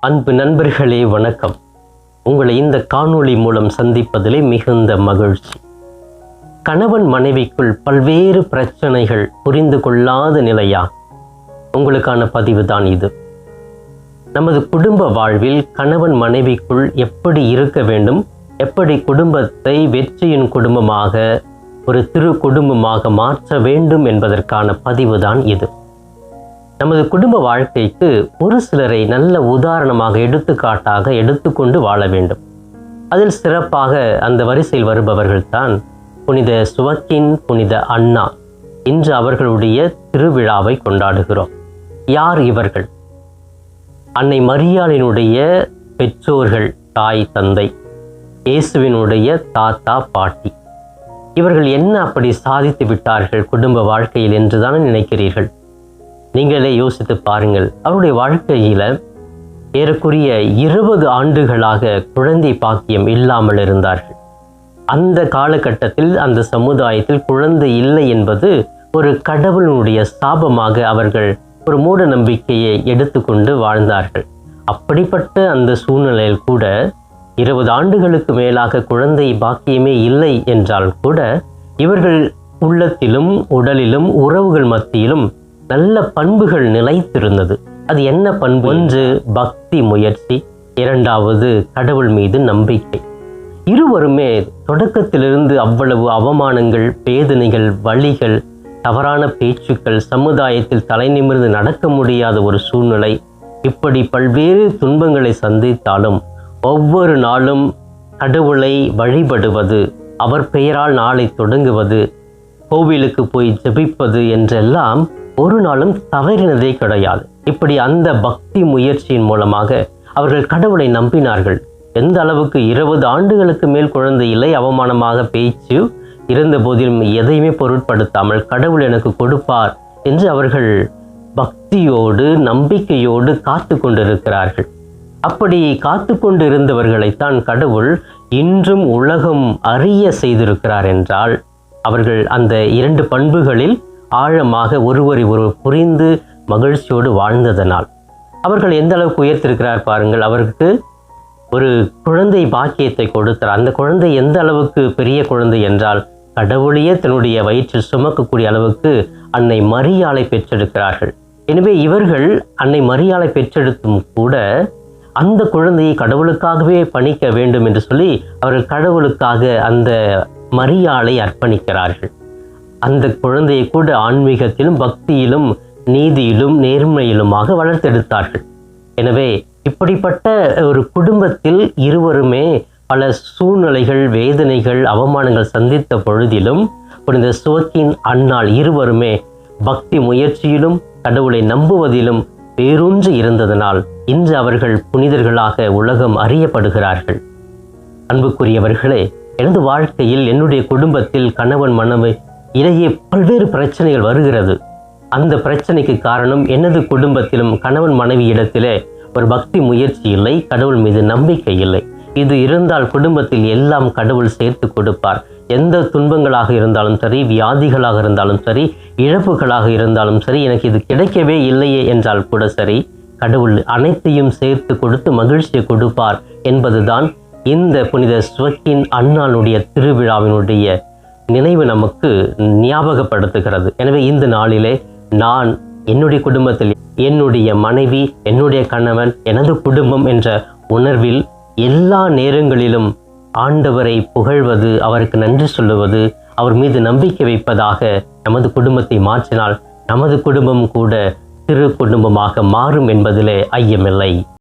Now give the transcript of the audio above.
அன்பு நண்பர்களே வணக்கம். உங்களை இந்த காணொளி மூலம் சந்திப்பதிலே மிகுந்த மகிழ்ச்சி. கணவன் மனைவிக்குள் பல்வேறு பிரச்சனைகள் புரிந்து கொள்ளாத நிலையா? உங்களுக்கான பதிவு தான் இது. நமது குடும்ப வாழ்வில் கணவன் மனைவிக்குள் எப்படி இருக்க வேண்டும்? எப்படி குடும்பத்தை வெற்றியின் குடும்பமாக ஒரு திரு குடும்பமாக மாற்ற வேண்டும் என்பதற்கான பதிவு தான் இது. நமது குடும்ப வாழ்க்கைக்கு ஒரு சிலரை நல்ல உதாரணமாக எடுத்துக்காட்டாக எடுத்துக்கொண்டு வாழ வேண்டும். அதில் சிறப்பாக அந்த வரிசையில் வருபவர்கள்தான் புனித சுவக்கின் புனித அண்ணா. இன்று அவர்களுடைய திருவிழாவை கொண்டாடுகிறோம். யார் இவர்கள்? அன்னை மரியாளினுடைய பெற்றோர்கள் தாய் தந்தை. இயேசுவினுடைய தாத்தா பாட்டி. இவர்கள் என்ன அப்படி சாதித்து விட்டார்கள் குடும்ப வாழ்க்கையில் என்றுதான் நினைக்கிறீர்கள்? நீங்களே யோசித்து பாருங்கள். அவருடைய வாழ்க்கையில ஏறக்குரிய இருபது ஆண்டுகளாக குழந்தை பாக்கியம் இல்லாமல் இருந்தார்கள். அந்த காலகட்டத்தில் அந்த சமுதாயத்தில் குழந்தை இல்லை என்பது ஒரு கடவுளுடைய ஸ்தாபமாக அவர்கள் ஒரு மூட நம்பிக்கையை எடுத்துக்கொண்டு வாழ்ந்தார்கள். அப்படிப்பட்ட அந்த சூழ்நிலையில் கூட இருபது ஆண்டுகளுக்கு மேலாக குழந்தை பாக்கியமே இல்லை என்றால் கூட இவர்கள் உள்ளத்திலும் உடலிலும் உறவுகள் மத்தியிலும் நல்ல பண்புகள் நிலைத்திருந்தது. அது என்ன பண்பு? ஒன்று பக்தி முயற்சி. இரண்டாவது கடவுள் மீது நம்பிக்கை. இருவருமே தொடக்கத்திலிருந்து அவ்வளவு அவமானங்கள் வேதனைகள் வழிகள் தவறான பேச்சுக்கள் சமுதாயத்தில் தலை நிமிர்ந்து நடக்க முடியாத ஒரு சூழ்நிலை இப்படி பல்வேறு துன்பங்களை சந்தித்தாலும் ஒவ்வொரு நாளும் கடவுளை வழிபடுவது அவர் பெயரால் நாளை தொடங்குவது கோவிலுக்கு போய் ஜெபிப்பது என்றெல்லாம் ஒரு நாளும் தவறினதே கிடையாது. இப்படி அந்த பக்தி முயற்சியின் மூலமாக அவர்கள் கடவுளை நம்பினார்கள். எந்த அளவுக்கு இருபது ஆண்டுகளுக்கு மேல் குழந்தை இல்லை அவமானமாக பேச்சு இருந்த போதிலும் எதையுமே பொருட்படுத்தாமல் கடவுள் எனக்கு கொடுப்பார் என்று அவர்கள் பக்தியோடு நம்பிக்கையோடு காத்து கொண்டிருக்கிறார்கள். அப்படி காத்து கொண்டிருந்தவர்களைத்தான் கடவுள் இன்றும் உலகம் அறிய செய்திருக்கிறார் என்றால் அவர்கள் அந்த இரண்டு பண்புகளில் ஆழமாக ஒருவரை ஒருவர் புரிந்து மகிழ்ச்சியோடு வாழ்ந்ததனால். அவர்கள் எந்த அளவுக்கு உயர்த்திருக்கிறார் பாருங்கள் அவருக்கு ஒரு குழந்தை பாக்கியத்தை கொடுத்தார். அந்த குழந்தை எந்த அளவுக்கு பெரிய குழந்தை என்றால் கடவுளையே தன்னுடைய வயிற்றில் சுமக்கக்கூடிய அளவுக்கு அன்னை மரியாளை பெற்றெடுக்கிறார்கள். எனவே இவர்கள் அன்னை மரியாளை பெற்றெடுத்தும் கூட அந்த குழந்தையை கடவுளுக்காகவே பணிக்க வேண்டும் என்று சொல்லி அவர்கள் கடவுளுக்காக அந்த மரியாளை அர்ப்பணிக்கிறார்கள். அந்த குழந்தையை கூட ஆன்மீகத்திலும் பக்தியிலும் நீதியிலும் நேர்மையிலுமாக வளர்த்தெடுத்தார்கள். எனவே இப்படிப்பட்ட ஒரு குடும்பத்தில் இருவருமே பல சூழ்நிலைகள் வேதனைகள் அவமானங்கள் சந்தித்த பொழுதிலும் புனித சுவக்கின் அன்னால் இருவருமே பக்தி முயற்சியிலும் கடவுளை நம்புவதிலும் வேரூன்றி இருந்ததனால் இன்று அவர்கள் புனிதர்களாக உலகம் அறியப்படுகிறார்கள். அன்புக்குரியவர்களே எனது வாழ்க்கையில் என்னுடைய குடும்பத்தில் கணவன் மனைவி இடையே பல்வேறு பிரச்சனைகள் வருகிறது. அந்த பிரச்சனைக்கு காரணம் எனது குடும்பத்திலும் கணவன் மனைவி இடத்திலே ஒரு பக்தி முயற்சி இல்லை கடவுள் மீது நம்பிக்கை இல்லை. இது இருந்தால் குடும்பத்தில் எல்லாம் கடவுள் சேர்த்து கொடுப்பார். எந்த துன்பங்களாக இருந்தாலும் சரி வியாதிகளாக இருந்தாலும் சரி இழப்புகளாக இருந்தாலும் சரி எனக்கு இது கிடைக்கவே இல்லையே என்றால் கூட சரி கடவுள் அனைத்தையும் சேர்த்து கொடுத்து மகிழ்ச்சியை கொடுப்பார் என்பதுதான் இந்த புனித ஸ்வக்கின் அண்ணாளுடைய திருவிழாவினுடைய நினைவு நமக்கு ஞாபகப்படுத்துகிறது. எனவே இந்த நாளிலே நான் என்னுடைய குடும்பத்தில் என்னுடைய மனைவி என்னுடைய கணவன் எனது குடும்பம் என்ற உணர்வில் எல்லா நேரங்களிலும் ஆண்டவரை புகழ்வது அவருக்கு நன்றி சொல்லுவது அவர் மீது நம்பிக்கை வைப்பதாக நமது குடும்பத்தை மாற்றினால் நமது குடும்பம் கூட திரு குடும்பமாக மாறும் என்பதிலே ஐயமில்லை.